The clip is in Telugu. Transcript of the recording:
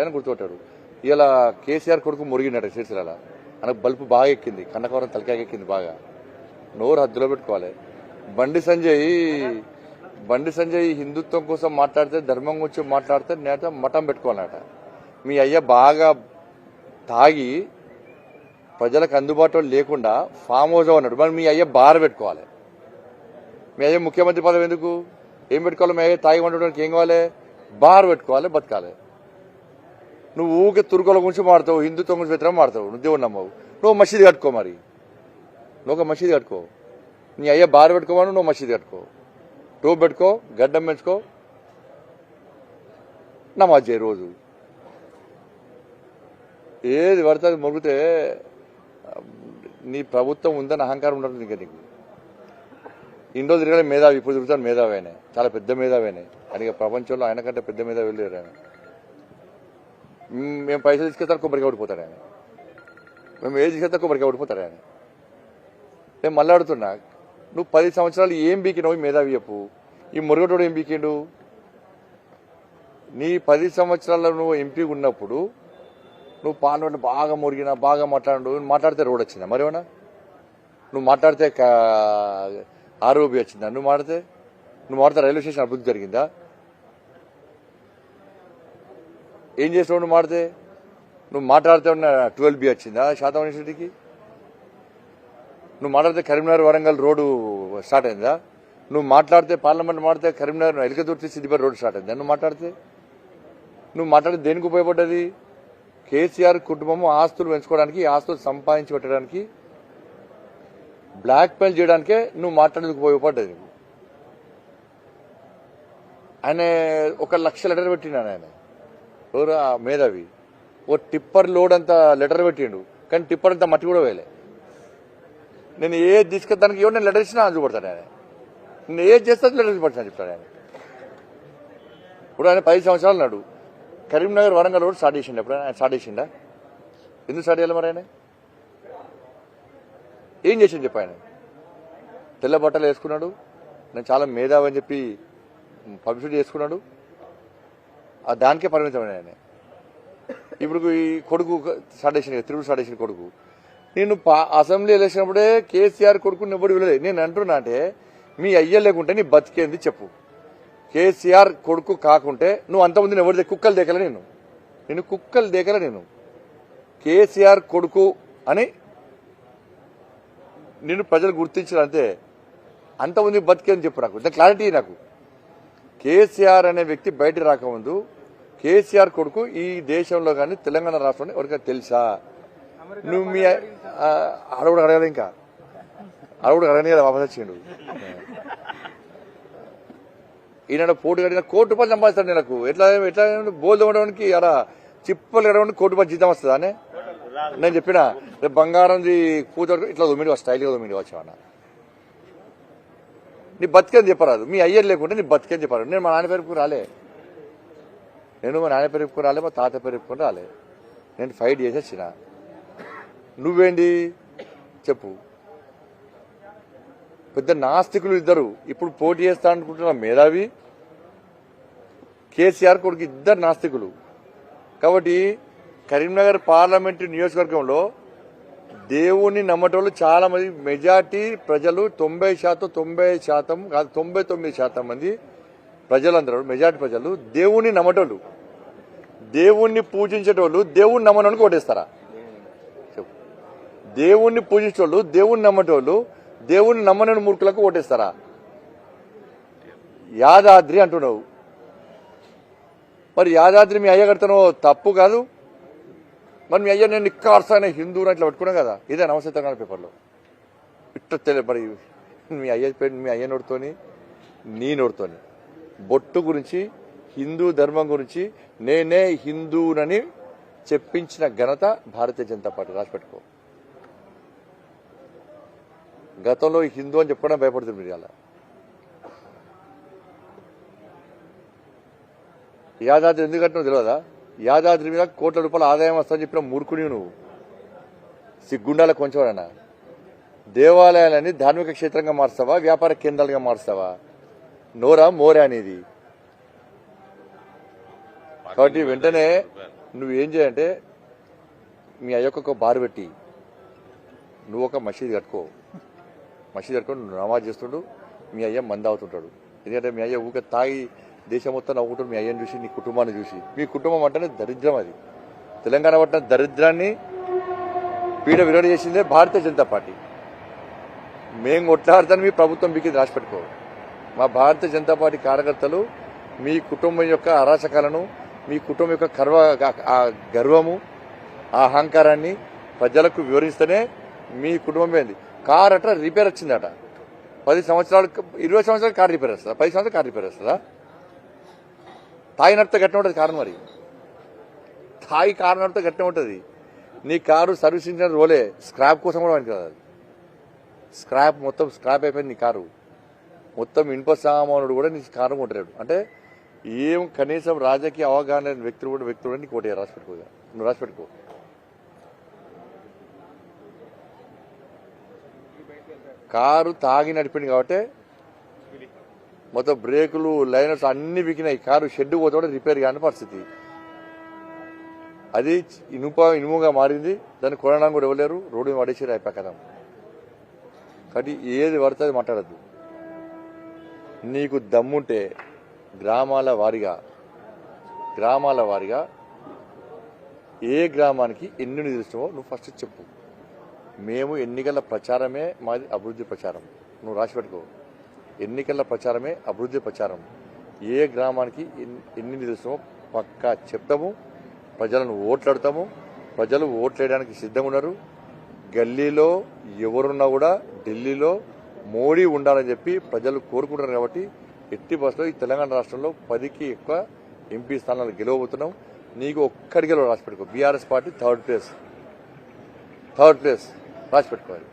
ఆయన గుర్తుపట్టాడు. ఇలా కేసీఆర్ కొడుకు మురిగినాడు సిరిసిరాల అనకు బల్బు బాగా ఎక్కింది. కన్నకవరం తలకాయ ఎక్కింది బాగా. నోరు హద్దులో పెట్టుకోవాలి. బండి సంజయ్ బండి సంజయ్ హిందుత్వం కోసం మాట్లాడితే ధర్మం గురించి మాట్లాడితే నేత మఠం పెట్టుకోవాలన్నట మీ అయ్య బాగా తాగి ప్రజలకు అందుబాటులో లేకుండా ఫామ్ హౌస్ అన్నాడు. మరి మీ అయ్య బార్ పెట్టుకోవాలి. మీ అయ్య ముఖ్యమంత్రి పదవి ఎందుకు? ఏం పెట్టుకోవాలి? మీ అయ్య తాగి ఉండడానికి ఏం కావాలి? బార్ పెట్టుకోవాలి బతకాలి. నువ్వు ఊకే తుర్కుల గురించి మాడతావు హిందుత్వం గురించి వ్యతిరేకం మాడతావు నువ్వు దేవుడు నమ్మవు. నువ్వు మసీద్ కట్టుకో మరి. నువ్వు ఒక మసీదు కట్టుకో. నీ అయ్య బార్ పెట్టుకోమని నువ్వు మసీదు కట్టుకో. టోప్ పెట్టుకో గడ్డం పెంచుకో. నమాజ్ చేయి రోజు. ఏది పడితే అది మొగితే నీ ప్రభుత్వం ఉందని అహంకారం ఉండదు ఇంకా నీకు. ఇన్ని తిరగలే మేధావి. ఇప్పుడు తిరుగుతాను మేధావి ఆయన. చాలా పెద్ద మేధావి ఆయన. ప్రపంచంలో ఆయన కంటే పెద్ద మేధావి వెళ్ళారు ఆయన. మేము పైసలు తీసుకెళ్తాను కొబ్బరికి ఓడిపోతారు ఆయన. మేము ఏది తీసుకెళ్తా కొబ్బరికి ఓడిపోతారు ఆయన. నేను మళ్ళీ అడుగుతున్నా నువ్వు పది సంవత్సరాలు ఏం బీకినావు మేధావి చెప్పు. ఈ మురుగటోడు ఏం బీకిండు? నీ పది సంవత్సరాల్లో నువ్వు ఎంపీ ఉన్నప్పుడు నువ్వు పార్లమెంట్ బాగా మురిగినా బాగా మాట్లాడు నువ్వు మాట్లాడితే రోడ్ వచ్చిందా? మరేమన్నా నువ్వు మాట్లాడితే కా- వచ్చిందా? నువ్వు మాట్లాడితే? నువ్వు మాట్లాడితే రైల్వే స్టేషన్ అభివృద్ధి జరిగిందా? ఏం చేసినావు నువ్వు మాడితే? నువ్వు మాట్లాడితే ఉన్న ట్వెల్వ్ బి వచ్చిందా శాతం యూనివర్సిటీకి నువ్వు మాట్లాడితే కరీంనగర్ వరంగల్ రోడ్డు స్టార్ట్ అయిందా? నువ్వు మాట్లాడితే పార్లమెంట్ మాడితే కరీంనగర్ ఎలికదుర్తి సిద్దిపేట రోడ్డు స్టార్ట్ అయిందా నువ్వు మాట్లాడితే? నువ్వు మాట్లాడితే దేనికి ఉపయోగపడ్డది? కేసీఆర్ కుటుంబం ఆస్తులు పెంచుకోవడానికి ఆస్తులు సంపాదించి పెట్టడానికి బ్లాక్ మెయిల్ చేయడానికే నువ్వు మాట్లాడేందుకు ఉపయోగపడ్డది ఆయన ఒక లక్ష లెటర్ పెట్టినాను ఆయన. ఎవరు ఆ మేధావి? ఓ టిప్పర్ లోడ్ అంత లెటర్ పెట్టిండు. కానీ టిప్పర్ అంత మట్టి కూడా వేయలే. నేను ఏది తీసుకెళ్తానికి ఎవరు నేను లెటర్ ఇచ్చినా చూపడతాను ఆయన. నేను ఏది చేస్తే లెటర్ చూపడతాను చెప్తాను ఆయన. ఇప్పుడు ఆయన పది సంవత్సరాలు నాడు కరీంనగర్ వరంగల్ రోడ్ స్టార్ట్ చేసిండు ఎప్పుడు ఆయన స్టార్ట్ చేసిండా? ఎందుకు స్టార్ట్ చేయాలి మరి ఆయన? ఏం చేసిండు చెప్పు ఆయన? తెల్ల బట్టలు వేసుకున్నాడు. నేను చాలా మేధావి అని చెప్పి పబ్లిసిటీ చేసుకున్నాడు. దానికే పరిమితమైన ఆయన. ఇప్పుడు ఈ కొడుకు స్టార్ట్ చేసిన తిరుగు స్టార్ట్ కొడుకు. నేను పా- అసెంబ్లీ ఎలక్షన్ అప్పుడే కేసీఆర్ కొడుకుని ఎవరు వినలేదు నేను అంటున్నా అంటే మీ అయ్య లేకుంటే నీ బతికేంది చెప్పు. కేసీఆర్ కొడుకు కాకుంటే నువ్వు అంతమంది ఎవరి కుక్కలు దేకల నేను నేను కుక్కలు దేకల నేను కేసీఆర్ కొడుకు అని నేను ప్రజలు గుర్తించాలంటే అంతే. అంతమంది బతికేంది చెప్పు నాకు. దాని క్లారిటీ నాకు. కేసీఆర్ అనే వ్యక్తి బయట రాకముందు కేసీఆర్ కొడుకు ఈ దేశంలో కానీ తెలంగాణ రాష్ట్రంలో ఎవరికైనా తెలుసా? నువ్వు మీ అడవుడు అడగలే ఇంకా. అడవుడు అడగని కదా వాపస్ వచ్చిండు. ఈనాడు పోటీ కడిగిన కోటి రూపాయలు సంపాదిస్తాడు నాకు ఎట్లా ఎట్లా బోల్ తోమడానికి అలా చిప్పలు ఎడవడానికి కోటి రూపాయలు జీతం వస్తుందా అనే? నేను చెప్పిన రేపు బంగారంది పూజ ఇట్లా తొమ్మిది స్టైల్గా తొమ్మిది వచ్చావన్న నీ బతికని చెప్పరాదు. మీ అయ్యర్ లేకుంటే నీ బతికని చెప్పరాదు. నేను మా నాన్న పేరుకు రాలే. నేను మా నాన్న పేరుకు రాలే మా తాత పేరుకు రాలే. నేను ఫైట్ చేసి వచ్చిన. నువ్వేంటి చెప్పు. పెద్ద నాస్తికులు ఇద్దరు. ఇప్పుడు పోటీ చేస్తా అనుకుంటున్న మేధావి కేసీఆర్ కొడుకు ఇద్దరు నాస్తికులు. కాబట్టి కరీంనగర్ పార్లమెంటు నియోజకవర్గంలో దేవుణ్ణి నమ్మటోళ్ళు చాలా మంది మెజార్టీ ప్రజలు తొంభై శాతం తొంభై శాతం కాదు తొంభై తొమ్మిది శాతం మంది ప్రజలందరూ మెజార్టీ ప్రజలు దేవుణ్ణి నమ్మటోళ్ళు. దేవుణ్ణి పూజించేటోళ్ళు దేవుణ్ణి నమ్మడానికి ఓటేస్తారా? చెప్పు. దేవుణ్ణి పూజించేటోళ్ళు దేవుణ్ణి నమ్మటోళ్ళు దేవుణ్ణి నమ్మనని మూర్ఖులకు ఓటేస్తారా? యాదాద్రి అంటున్నావు. మరి యాదాద్రి మీ అయ్య కడతానో తప్పు కాదు? మరి మీ అయ్య నేను నిక్కార్సైన హిందువుని ఇట్లా పట్టుకున్నాం కదా? ఇదే నమస్తే పేపర్లో. ఇట్లా తెలియ మరి మీ అయ్య పేరు మీ అయ్య నోడుతోని నీ నోడుతోని బొట్టు గురించి హిందూ ధర్మం గురించి నేనే హిందూనని చెప్పించిన ఘనత భారతీయ జనతా పార్టీ. రాసిపెట్టుకో గతంలో హిందూ అని చెప్పుకోవడం భయపడుతుంది మీరు అలా యాదాద్రి ఎందుకంటే తెలియదా? యాదాద్రి మీద కోట్ల రూపాయల ఆదాయం వస్తుందని చెప్పిన మూర్ఖుని నువ్వు. సిగ్గుండాల కొంచెం దేవాలయాలని ధార్మిక క్షేత్రంగా మారుస్తావా? వ్యాపార కేంద్రాలుగా మారుస్తావా? నోరా మోరా అనేది. కాబట్టి వెంటనే నువ్వేం చేయంటే మీ అయ్యొక్క ఒక బారు పెట్టి నువ్వు ఒక మసీద్ కట్టుకో. మసీద్ కట్టుకొని నువ్వు నమాజ్ చేస్తుండు మీ అయ్య మంద అవుతుంటాడు. ఎందుకంటే మీ అయ్య ఊక తాగి దేశం మొత్తం నవ్వుకుంటాడు మీ అయ్యని చూసి నీ కుటుంబాన్ని చూసి. మీ కుటుంబం అంటేనే దరిద్రం అది. తెలంగాణ పట్టిన దరిద్రాన్ని పీడ విరోధ చేసిందే భారతీయ జనతా పార్టీ. మేము కొట్లాడతాను మీ ప్రభుత్వం మీకు రాసి పెట్టుకో మా భారతీయ జనతా పార్టీ కార్యకర్తలు మీ కుటుంబం యొక్క అరాచకాలను మీ కుటుంబం యొక్క గర్వ గర్వము ఆ అహంకారాన్ని ప్రజలకు వివరిస్తేనే మీ కుటుంబం ఏంది. కార్ అట రిపేర్ వచ్చిందట. పది సంవత్సరాలు ఇరవై సంవత్సరాలు కార్ రిపేర్ వస్తుందా? పది సంవత్సరాలు కార్ రిపేర్ వస్తుందా? తాయి నడితే గట్టిన ఉంటుంది కారు మరి. తాయి కారు నడితే గట్టిన ఉంటుంది. నీ కారు సర్వీసింగ్ రోలే స్క్రాప్ కోసం కూడా పనికి రాదు స్క్రాప్ మొత్తం స్క్రాప్ అయిపోయింది నీ కారు. మొత్తం ఇనుప సామానుడు కూడా నీ కారణం కొంటలేడు అంటే ఏం కనీసం రాజకీయ అవగాహన లేని వ్యక్తులు కూడా వ్యక్తులు కూడా నీకు ఒకటి రాసిపెట్టుకో నువ్వు రాసిపెట్టుకో కారు తాగి నడిపింది కాబట్టి మొత్తం బ్రేకులు లైనర్స్ అన్ని వికినాయి. కారు షెడ్ పోతే కూడా రిపేర్ కాని పరిస్థితి. అది ఇనుప ఇనుముగా మారింది. దాన్ని కొనడానికి కూడా ఇవ్వలేరు రోడ్డు పడేసి పడేసారు పక్కన కదా కాబట్టి ఏది పడితే అది మాట్లాడద్దు. నీకు దమ్ముంటే గ్రామాల వారిగా గ్రామాల వారిగా ఏ గ్రామానికి ఎన్ని నిధులుస్తామో నువ్వు ఫస్ట్ చెప్పు. మేము ఎన్నికల ప్రచారమే మాది అభివృద్ధి ప్రచారం. నువ్వు రాసి పెట్టుకో. ఎన్నికల ప్రచారమే అభివృద్ధి ప్రచారం. ఏ గ్రామానికి ఎన్ని- ఎన్ని నిధులు పక్కా చెప్తాము. ప్రజలను ఓట్లాడతాము. ప్రజలు ఓట్లేయడానికి సిద్ధంగా ఉన్నారు. గల్లీలో ఎవరున్నా కూడా ఢిల్లీలో మోడీ ఉండాలని చెప్పి ప్రజలు కోరుకుంటారు కాబట్టి ఎట్టి బస్సులో ఈ తెలంగాణ రాష్ట్రంలో పదికి ఎక్కువ ఎంపీ స్థానాలు గెలవబోతున్నాం. నీకు ఒక్కడికి రాసి పెట్టుకో. BRS party third place. Third place. రాసి పెట్టుకోవాలి.